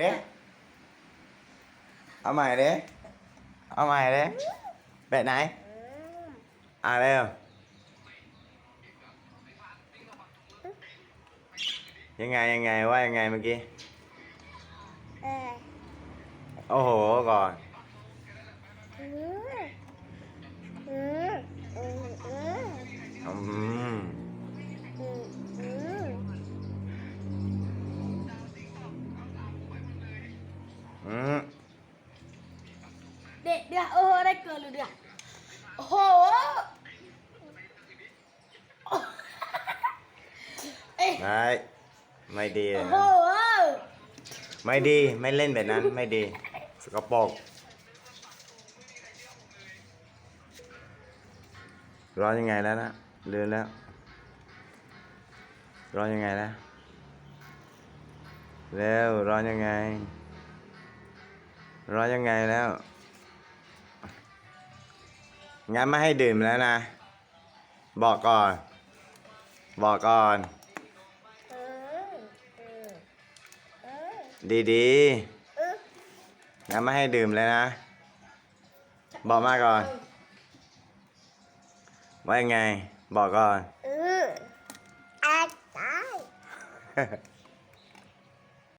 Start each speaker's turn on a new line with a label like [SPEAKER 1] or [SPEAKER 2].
[SPEAKER 1] เด้เอาใหม่เด้เอาใหม่เด้แบบไหนอ่าเร็วยังไงยังไงว่ายังไงเมื่อกี้
[SPEAKER 2] เออ
[SPEAKER 1] โอ้โหก่อน
[SPEAKER 3] เด็กเดี๋ยวเออได้เกินเลยเดี๋ยวโอ้โหเอ้ย
[SPEAKER 1] ไม่ไม่ดีเล
[SPEAKER 3] โอ้
[SPEAKER 1] ย
[SPEAKER 3] โห
[SPEAKER 1] นะไม่ดีไม่เล่นแบบนั้นไม่ดี สกปรกร้อนยังไงแล้วนะเลือนแล้วร้อนยังไงแล้วเร็วร้อนยังไง ร้อนยังไงแล้ว งั้นไม่ให้ดื่มแล้วนะ บอกก่อน บอกก่อน
[SPEAKER 2] เออเออเออ
[SPEAKER 1] ดี
[SPEAKER 2] เออ
[SPEAKER 1] ๆ งั้นไม่ให้ดื่มเลยนะ บอกมาก่อน ว่ายังไง บอกก่อน
[SPEAKER 2] เอออาตาย
[SPEAKER 1] เ